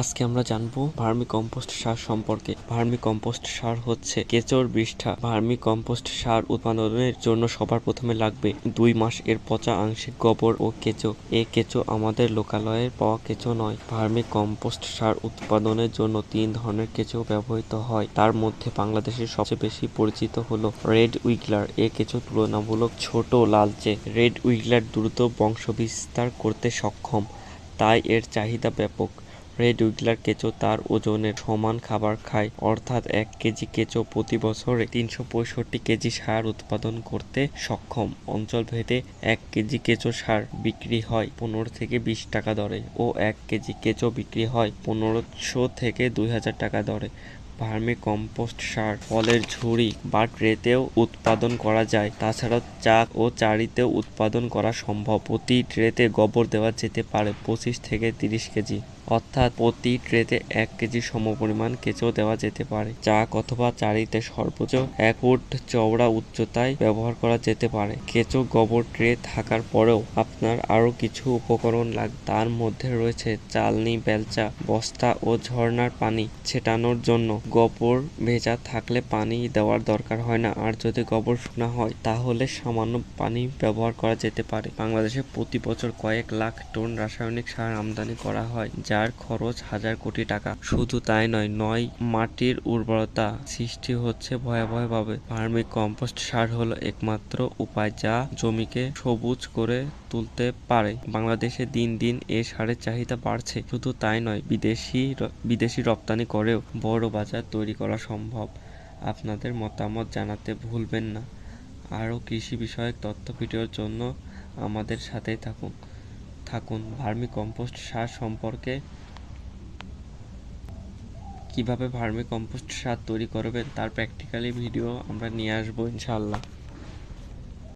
আজকে আমরা জানব ভার্মি কম্পোস্ট সার সম্পর্কে। ভার্মি কম্পোস্ট সার হচ্ছে কেঁচোর বিষ্ঠা। ভার্মি কম্পোস্ট সার উৎপাদনের জন্য সবার প্রথমে লাগবে দুই মাস এর পচা আংশিক গোবর ও কেঁচো। এ কেঁচো আমাদের লোকালয়ের পাওয়া কেঁচো নয়। ভার্মি কম্পোস্ট সার উৎপাদনের জন্য তিন ধরনের কেঁচো ব্যবহৃত হয়। তার মধ্যে বাংলাদেশের সবচেয়ে বেশি পরিচিত হলো রেড উইগলার। এ কেঁচো তুলনামূলক ছোট লালচে। রেড উইগলার দ্রুত বংশবিস্তার করতে সক্ষম। তাই এর চাহিদা ব্যাপক। রেড উইগলার কেঁচো তার ওজনের সমান খাবার খায়। অর্থাৎ এক কেজি কেঁচো প্রতি বছরে তিনশো পঁয়ষট্টি কেজি সার উৎপাদন করতে সক্ষম। অঞ্চলভেদে এক কেজি কেঁচো সার বিক্রি হয় পনেরো থেকে বিশ টাকা দরে ও এক কেজি কেঁচো বিক্রি হয় পনেরোশো থেকে দুই হাজার টাকা দরে। ভার্মি কম্পোস্ট সার ফলের ঝুড়ি বা ট্রেতেও উৎপাদন করা যায়। তাছাড়াও চাক ও চারিতেও উৎপাদন করা সম্ভব। প্রতি ট্রেতে গোবর দেওয়া যেতে পারে পঁচিশ থেকে তিরিশ কেজি। অর্থাৎ প্রতি ট্রেতে এক কেজি সমপরিমাণ কেঁচো দেওয়া যেতে পারে চাক অথবা চারিতে সর্বোচ্চ এক ফুট চওড়া উচ্চতায় ব্যবহার করা যেতে পারে। কেঁচো গোবর ট্রে থাকার পরেও আপনার আরও কিছু উপকরণ লাগবে তার মধ্যে রয়েছে চালনি, বেলচা, বস্তা ও ঝর্ণার পানি ছেটানোর জন্য। গোবর ভেজা থাকলে পানি দেওয়ার দরকার হয় না। আর যদি গোবর শুকনা হয়, তাহলে সামান্য পানি ব্যবহার করা যেতে পারে। বাংলাদেশে প্রতি বছর কয়েক লাখ টন রাসায়নিক সার আমদানি করা হয় যার খরচ, হাজার কোটি টাকা। শুধু তাই নয় নয় মাটির উর্বরতা সৃষ্টি হচ্ছে ভয়াবহভাবে। ভার্মি কম্পোস্ট সার হলো একমাত্র উপায় যা জমিকে সবুজ করে তুলতে পারে। বাংলাদেশে দিন দিন এ সারের চাহিদা বাড়ছে। শুধু তাই নয়, বিদেশি বিদেশি রপ্তানি করেও বড় বাজার তৈরি করা সম্ভব। আপনাদের মতামত জানাতে ভুলবেন না। আরও কৃষি বিষয়ক তথ্য ভিডিওর জন্য আমাদের সাথেই থাকুন। থাকুন। ভার্মি কম্পোস্ট সার সম্পর্কে কীভাবে ভার্মি কম্পোস্ট সার তৈরি করবেন তার প্র্যাকটিক্যালি ভিডিও আমরা নিয়ে আসব, ইনশাআল্লাহ।